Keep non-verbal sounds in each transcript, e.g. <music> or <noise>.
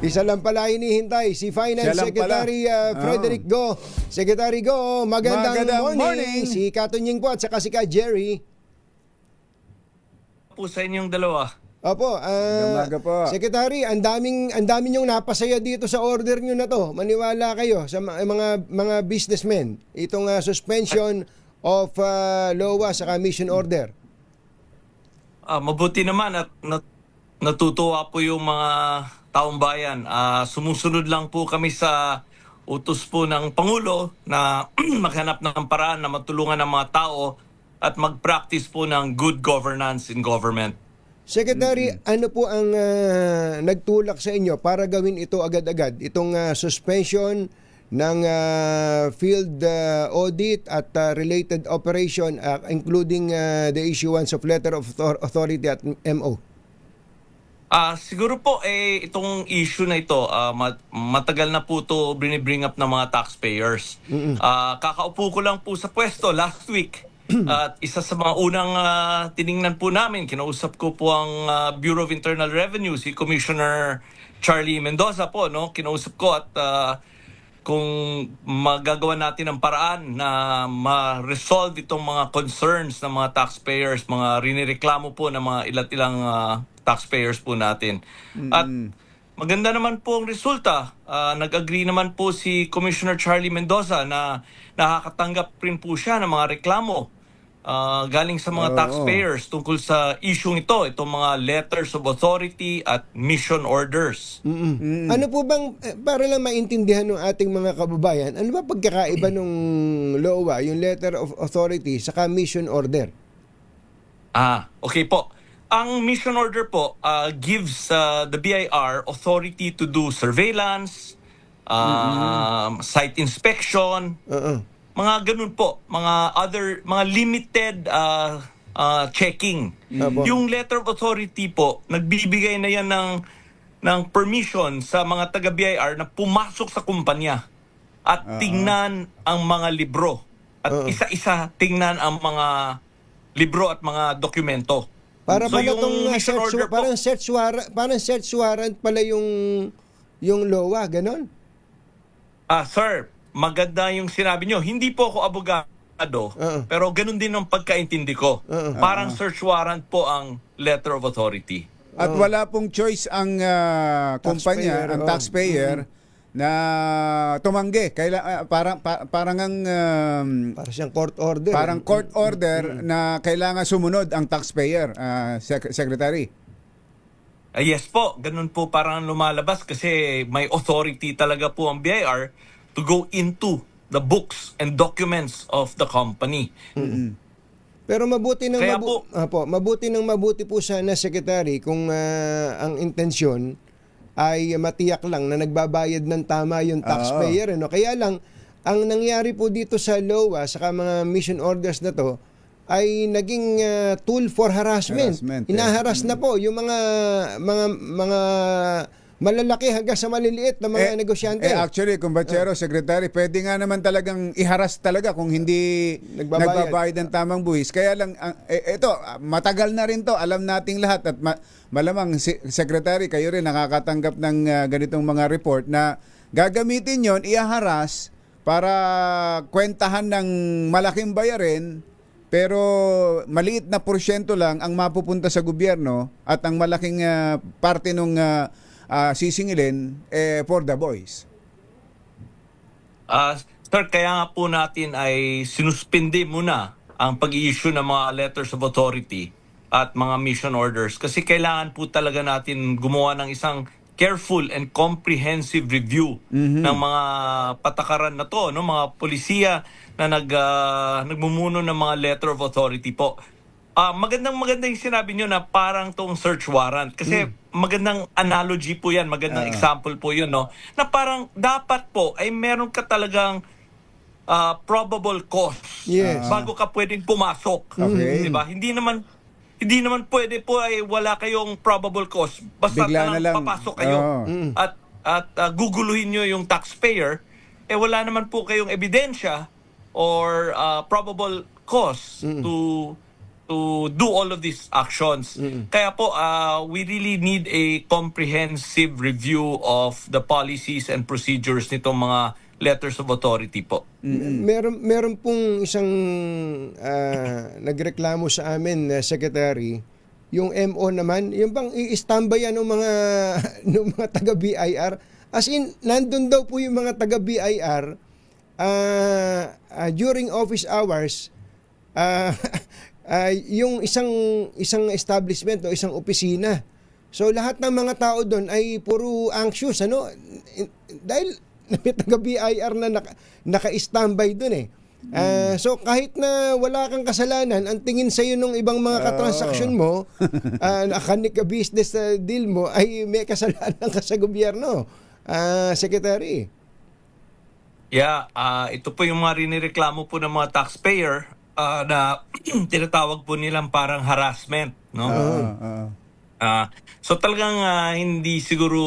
Isa lang pala hinihintay, si Finance Siya Secretary uh, Frederick Go. Secretary Go, magandang, Magandang morning. morning. Si Katunying po at saka si Ka Jerry. po sa inyong dalawa. Opo, ah, umaga po. Secretary, ang daming ang dami niyong napasaya dito sa order niyo na to. Maniwala kayo sa ma- mga mga businessmen. Itong ah, suspension of uh, LOA sa mission order. Ah, mabuti naman at nat- natutuwa po yung mga taong bayan. Ah, sumusunod lang po kami sa utos po ng Pangulo na <clears throat> maghanap ng paraan na matulungan ng mga tao at mag-practice po ng good governance in government. Secretary, ano po ang ah, nagtulak sa inyo para gawin ito agad-agad? Itong ah, suspension ng ah, field ah, audit at ah, related operation ah, including ah, the issuance of letter of author- authority at MO. Ah, siguro po eh itong issue na ito ah, mat- matagal na po to bring up ng mga taxpayers. Ah, kakaupo ko lang po sa pwesto last week. At isa sa mga unang ah, tiningnan po namin, kinausap ko po ang ah, Bureau of Internal Revenue si Commissioner Charlie Mendoza po, no? Kinausap ko at ah, kung magagawa natin ng paraan na ma-resolve itong mga concerns ng mga taxpayers, mga rinireklamo po ng mga ilat ilang ah, taxpayers po natin. At maganda naman po ang resulta. Ah, nag-agree naman po si Commissioner Charlie Mendoza na nakakatanggap rin po siya ng mga reklamo ah, galing sa mga Oo. taxpayers tungkol sa issue ito, itong mga letters of authority at mission orders. Ano po bang, eh, para lang maintindihan ng ating mga kababayan, ano ba pagkakaiba nung LOA, yung letter of authority, sa mission order? Ah, okay po. Ang mission order po uh, gives uh, the BIR authority to do surveillance, um, site inspection, Oo. mga ganun po, mga other, mga limited uh, uh, checking. Apo. Yung letter of authority po, nagbibigay na yan ng, ng permission sa mga taga-BIR na pumasok sa kumpanya at tingnan ang mga libro. At Oo. isa-isa tingnan ang mga libro at mga dokumento. Para So, pala yung tong uh, search, order po- parang search warrant, parang search warrant pala yung yung LOA, ganon? Ah, sir, maganda yung sinabi nyo. Hindi po ako abogado, Oo. pero ganun din ang pagkaintindi ko. Oo. Parang search warrant po ang letter of authority. At wala pong choice ang Taxpayer, kumpanya, ang oh. Na tumanggi. Kaila, ah, parang pa- parang ang um, Para siyang court order. parang court order na kailangan sumunod ang taxpayer, ah, Sec- secretary. Ah, yes po, ganun po parang lumalabas kasi may authority talaga po ang BIR to go into the books and documents of the company. Pero mabuti ng Kaya mabu- Apo, mabuti ng mabuti po sana secretary kung ah, ang intensyon ay matiyak lang na nagbabayad ng tama yung taxpayer ano. Kaya lang ang nangyari po dito sa LOA sa mga mission orders na to ay naging ah, tool for harassment. Harassment, eh. Inaharas na po yung mga mga mga malalaki hanggang sa maliliit na mga negosyante. Eh, actually, kumbachero, secretary, pwede nga naman talagang iharas talaga kung hindi Nagbabayad. nagbabayad, ng tamang buwis. Kaya lang, ang- eh, ito, ah, matagal na rin to, alam nating lahat at ma- malamang, si- secretary, kayo rin nakakatanggap ng ah, ganitong mga report na gagamitin yon iaharas para kwentahan ng malaking bayarin pero maliit na porsyento lang ang mapupunta sa gobyerno at ang malaking ah, parte ng sisingilin eh, for the boys. Ah, sir, kaya nga po natin ay sinuspindi muna ang pag-i-issue ng mga letters of authority at mga mission orders kasi kailangan po talaga natin gumawa ng isang careful and comprehensive review ng mga patakaran na to, no mga polisiya na nag ah, nagmumuno ng mga letter of authority po. Ah, magandang maganda yung sinabi nyo na parang tong search warrant kasi magandang analogy po yan, magandang example po yun, no? Na parang dapat po ay meron ka talagang ah, probable cause Yes. bago ka pwedeng pumasok. Okay. 'Di ba? Hindi naman hindi naman pwede po ay wala kayong probable cause. Basta Bigla na lang, lang. papasok kayo Oo. at at ah, guguluhin nyo yung taxpayer eh wala naman po kayong ebidensya or ah, probable cause to to do all of these actions. Kaya po, uh, we really need a comprehensive review of the policies and procedures nitong mga letters of authority po. Meron meron pong isang ah, <laughs> nagreklamo sa amin na secretary, yung MO naman, yung bang i-standby yan ng mga <laughs> ng mga taga BIR. As in, nandun daw po yung mga taga BIR ah, ah, during office hours ah, <laughs> ah, yung isang isang establishment o isang opisina. So lahat ng mga tao doon ay puro anxious ano dahil <laughs> may taga BIR na naka, naka-standby doon eh. Ah, so kahit na wala kang kasalanan, ang tingin sa iyo ng ibang mga katransaksyon mo, <laughs> uh, nakanik ka business ah, deal mo ay may kasalanan ka sa gobyerno. Ah, secretary. Yeah, ah, ito po yung mga rinireklamo po ng mga taxpayer ah, na <clears throat> tinatawag po nilang parang harassment, no? Oo, oo. Ah, so talagang ah, hindi siguro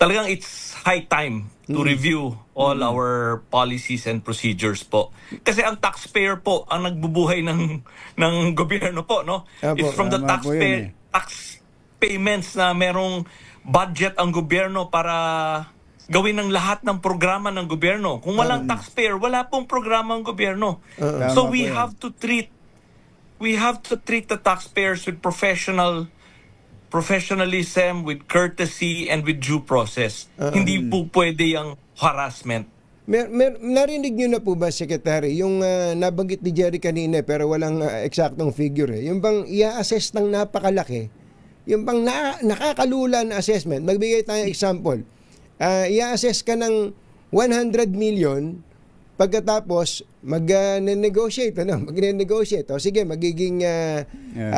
talagang it's high time to review all our policies and procedures po. Kasi ang taxpayer po ang nagbubuhay ng ng <laughs> gobyerno po, no? Apo, it's from the taxpayer eh. tax payments na merong budget ang gobyerno para gawin ng lahat ng programa ng gobyerno. Kung walang taxpayer, wala pong programa ang gobyerno. so Tama we yan. have to treat we have to treat the taxpayers with professional professionalism, with courtesy, and with due process. Hindi po pwede yung harassment. Mer, mer, narinig niyo na po ba, Secretary, yung ah, nabanggit ni Jerry kanina pero walang ah, eksaktong figure eh. Yung bang i-assess ng napakalaki, yung bang na, nakakalula na assessment, magbigay tayo example, Ah, i-assess ka ng 100 million, pagkatapos mag-negotiate, ano? <laughs> mag-negotiate. O sige, magiging ah, Yeah.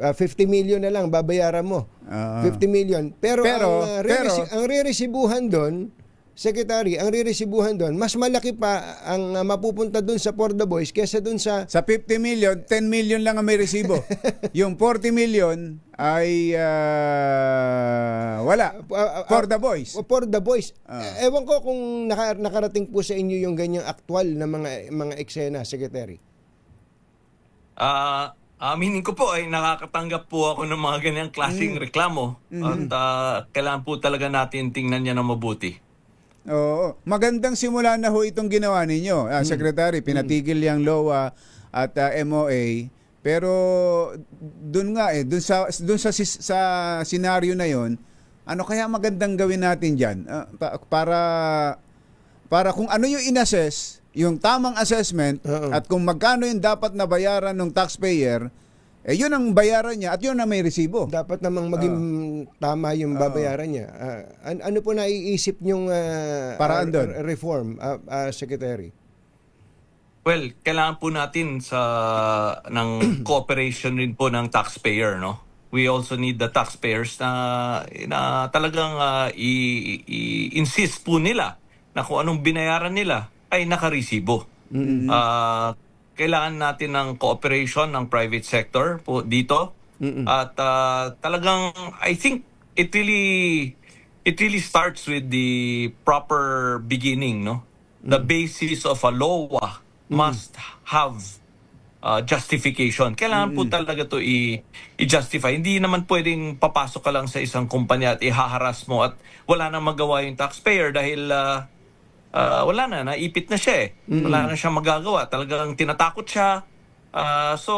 ah, ah, 50 million na lang babayaran mo. Ah. 50 million. Pero, Pero- ang, ah, pero- ang re-resibuhan doon, Secretary, ang re-resibuhan doon, mas malaki pa ang ah, mapupunta doon sa For the Boys kesa doon sa Sa 50 million, 10 million lang ang may resibo. <laughs> yung 40 million ay ah, wala. ah, ah, For the boys. For the Boys. Ah. Ewan ko kung naka, nakarating po sa inyo yung ganyang aktwal na mga mga eksena, Secretary. Ah, aminin ko po ay nakakatanggap po ako ng mga ganyang klaseng reklamo at ah, kailangan po talaga natin tingnan niya na mabuti. Oo. Magandang simula na ho itong ginawa ninyo. Ah, Secretary, pinatigil yung LOA at ah, MOA. Pero doon nga eh, doon sa doon sa sa senaryo na 'yon, ano kaya magandang gawin natin diyan para para kung ano yung inassess, yung tamang assessment Oo. at kung magkano yung dapat na bayaran ng taxpayer, eh yun ang bayaran niya at yun ang may resibo. Dapat namang maging tama yung babayaran niya. Ah, an- ano po naiisip niyong ah, Paraan ah, doon? reform, ah, ah, Secretary? Well, kailangan po natin sa ng <clears throat> cooperation rin po ng taxpayer, no? We also need the taxpayers na na talagang ah, i- i- insist po nila na kung anong binayaran nila ay nakaresibo. Ah, kailangan natin ng cooperation ng private sector po dito. At ah, talagang I think it really it really starts with the proper beginning, no? The basis of a law must have uh, justification. Kailangan po talaga to i- i-justify. Hindi naman pwedeng papasok ka lang sa isang kumpanya at ihaharas mo at wala nang magawa yung taxpayer dahil uh, uh, wala na, naipit na siya eh. Wala na siyang magagawa. Talagang tinatakot siya. Uh, so,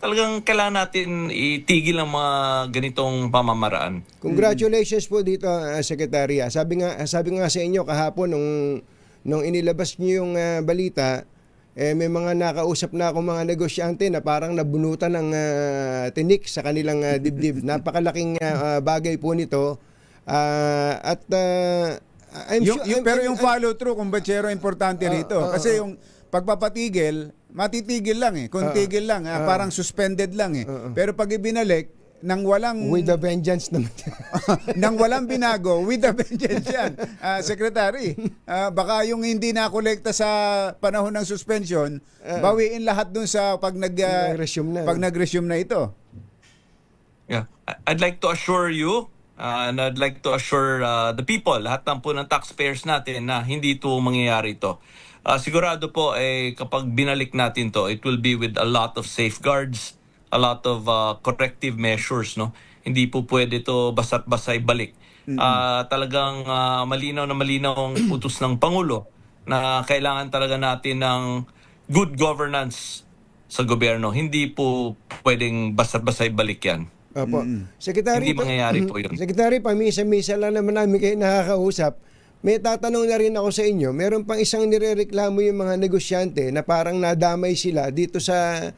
talagang kailangan natin itigil ang mga ganitong pamamaraan. Congratulations po dito, ah, Secretary. Sabi nga sabi nga sa inyo kahapon nung nung inilabas niyo yung ah, balita, eh may mga nakausap na ako mga negosyante na parang nabunutan ng ah, tinik sa kanilang ah, dibdib. <laughs> Napakalaking ah, bagay po nito. Ah, at ah, I'm yung, sure yung- I'm- pero I'm- yung follow through, kumbachero, importante Ah, rito. ah, Kasi yung pagpapatigil, matitigil lang eh. Kung Ah, tigil lang, ah, parang suspended lang eh. Ah, ah. Pero pag ibinalik, nang walang with the vengeance naman. <laughs> nang walang binago with the vengeance yan. Ah, secretary, ah, baka yung hindi nakolekta sa panahon ng suspension, bawiin lahat dun sa pag nag ah, Nag-resume na. pag nag-resume na ito. Yeah. I'd like to assure you, Uh, and I'd like to assure uh, the people, lahat ng po ng taxpayers natin na hindi ito mangyayari ito. Uh, sigurado po eh, kapag binalik natin to, it will be with a lot of safeguards, a lot of uh, corrective measures. No? Hindi po pwede to basta't basta ibalik. Ah, talagang ah, malinaw na malinaw ang <clears throat> utos ng Pangulo na kailangan talaga natin ng good governance sa gobyerno. Hindi po pwedeng basta-basta ibalik yan. Opo. Secretary, Hindi mangyayari po yun. Secretary, pamisa-misa lang naman namin kayo nakakausap. May tatanong na rin ako sa inyo. Meron pang isang nirereklamo yung mga negosyante na parang nadamay sila dito sa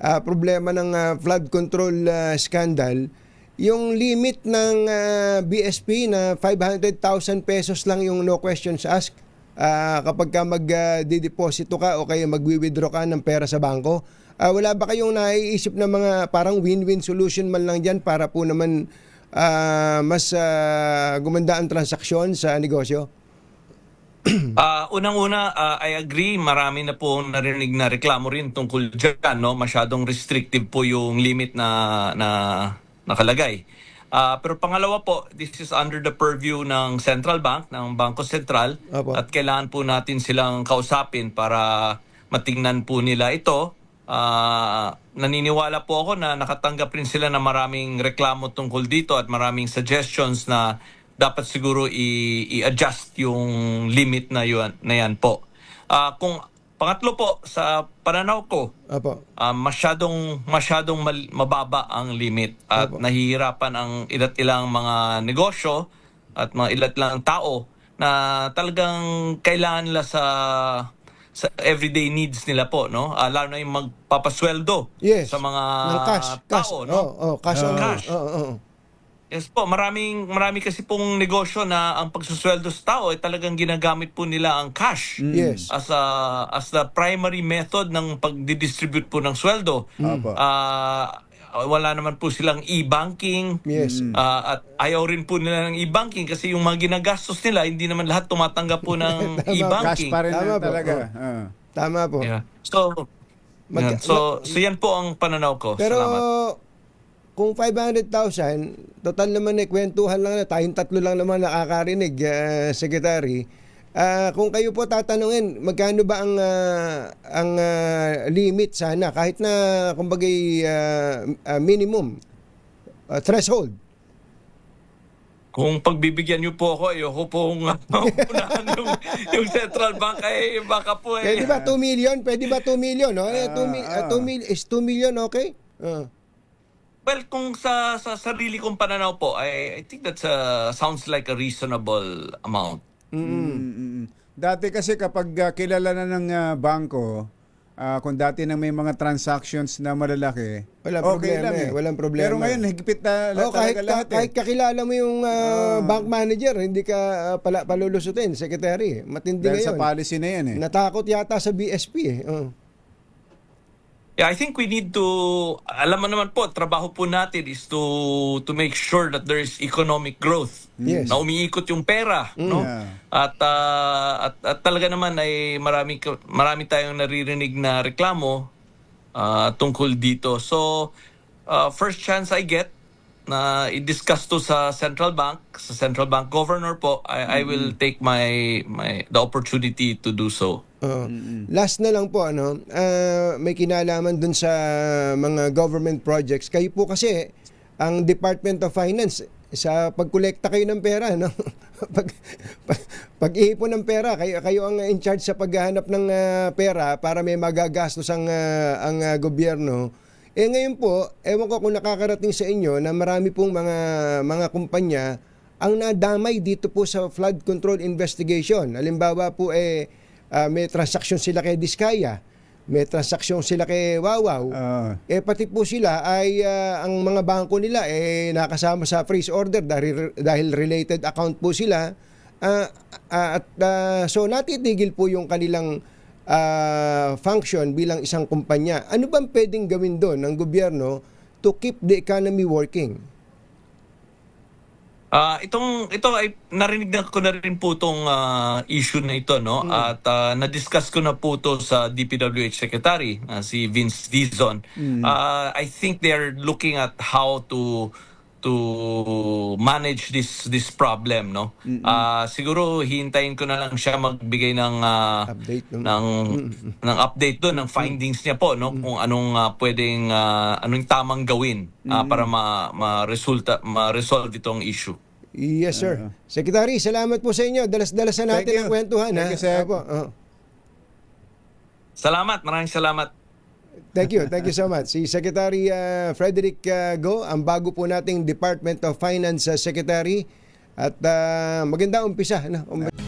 ah, problema ng ah, flood control ah, scandal. Yung limit ng ah, BSP na 500,000 pesos lang yung no questions asked ah, kapag ka mag-deposito ka o kaya magwi-withdraw ka ng pera sa bangko. Ah, wala ba kayong naiisip na mga parang win-win solution man lang dyan para po naman ah, mas ah, gumanda ang transaksyon sa negosyo? <clears throat> Ah, unang-una, ah, I agree, marami na po narinig na reklamo rin tungkol dyan, no? Masyadong restrictive po yung limit na na nakalagay. Ah, pero pangalawa po, this is under the purview ng Central Bank, ng Bangko Sentral, Opo. at kailangan po natin silang kausapin para matingnan po nila ito. Ah, naniniwala po ako na nakatanggap rin sila ng maraming reklamo tungkol dito at maraming suggestions na dapat siguro i-adjust yung limit na yun na yan po. Ah, kung pangatlo po sa pananaw ko, Opo. ah, masyadong masyadong mal- mababa ang limit at nahihirapan ang ilat ilang mga negosyo at mga ilat lang tao na talagang kailangan nila sa sa everyday needs nila po no Ah, lalo na yung magpapasweldo Yes. sa mga ng cash. cash. tao Oh, no oh, cash. on Cash. Oh, oh, oh. Yes po, maraming marami kasi pong negosyo na ang pagsusweldo sa tao ay talagang ginagamit po nila ang cash Yes. as a as the primary method ng pagdi-distribute po ng sweldo. Opo. Ah, wala naman po silang e-banking. Yes. Ah, at ayaw rin po nila ng e-banking kasi yung mga ginagastos nila hindi naman lahat tumatanggap po ng. <laughs> Cash e-banking. pa rin Tama po. talaga. Ah. Tama po. Yeah. So Mag- yan. so so yan po ang pananaw ko. Pero Salamat. Kung 500,000, total naman eh, kwentuhan lang na, tayong tatlo lang naman nakakarinig, ah, Secretary. Ah, kung kayo po tatanungin, magkano ba ang ah, ang ah, limit sana kahit na kumbaga minimum ah, threshold. Kung pagbibigyan niyo po ako, ayoko pong <laughs> unahan yung, yung central bank ay baka po eh. Pwede ba 2 million? Pwede ba 2 million? No? Eh, 2, mi- ah, 2 mil- is 2 million okay? Ah. Well, kung sa sa sarili kong pananaw po, I, I think that's a, sounds like a reasonable amount. Mm, mm. Dati kasi kapag ah, kilala na ng ah, bangko, ah, kung dati nang may mga transactions na malalaki, Walang okay problema lang eh, walang problema. Pero ngayon, higpit na Oh, kahit, talaga lahat ka- kahit eh. kakilala mo yung ah, bank manager, hindi ka ah, pala, palulusutin, secretary. Matindi Dahil sa policy na yan eh. Natakot yata sa BSP eh. Oh. Yeah, I think we need to alam mo naman po, trabaho po natin is to to make sure that there is economic growth. Yes. Na umiikot yung pera, no? Yeah. At, ah, at at talaga naman ay marami marami tayong naririnig na reklamo ah, tungkol dito. So, ah, first chance I get na i-discuss to sa central bank, sa central bank governor po, I, I will take my my the opportunity to do so. Oh. Last na lang po ano, ah, may kinalaman dun sa mga government projects. Kayo po kasi ang Department of Finance sa pagkolekta kayo ng pera no. <laughs> pag, pag pag-iipon ng pera, kayo kayo ang in charge sa paghahanap ng ah, pera para may magagastos ang ah, ang ah, gobyerno. Eh ngayon po, ewan ko kung nakakarating sa inyo na marami pong mga mga kumpanya ang nadamay dito po sa flood control investigation. Halimbawa po eh ah, may transaksyon sila kay Diskaya, may transaksyon sila kay Wawaw. Ah. eh pati po sila ay ah, ang mga bangko nila eh nakasama sa freeze order dahil dahil related account po sila. Ah, ah, at ah, so natitigil po yung kanilang ah, function bilang isang kumpanya. Ano bang pwedeng gawin doon ng gobyerno to keep the economy working? Ah, itong ito ay narinig na ko na rin po tong ah, issue na ito no at ah, na-discuss ko na po to sa DPWH secretary na si Vince Dizon. Ah, I think they're looking at how to to manage this this problem no Ah, siguro hintayin ko na lang siya magbigay ng ah, Update, no? ng ng update doon ng findings niya po no kung anong ah, pwedeng ah, anong tamang gawin ah, para ma ma-resulta ma-resolve itong issue Yes, sir. Secretary, salamat po sa inyo. Dalas-dalasan natin ang kwentuhan. Thank ha? you, sir. Opo, oh. salamat maraming salamat Thank you. Thank you so much. Si Secretary uh, Frederick uh, Go, ang bago po nating Department of Finance uh, Secretary. At uh, maganda umpisa. No? Um-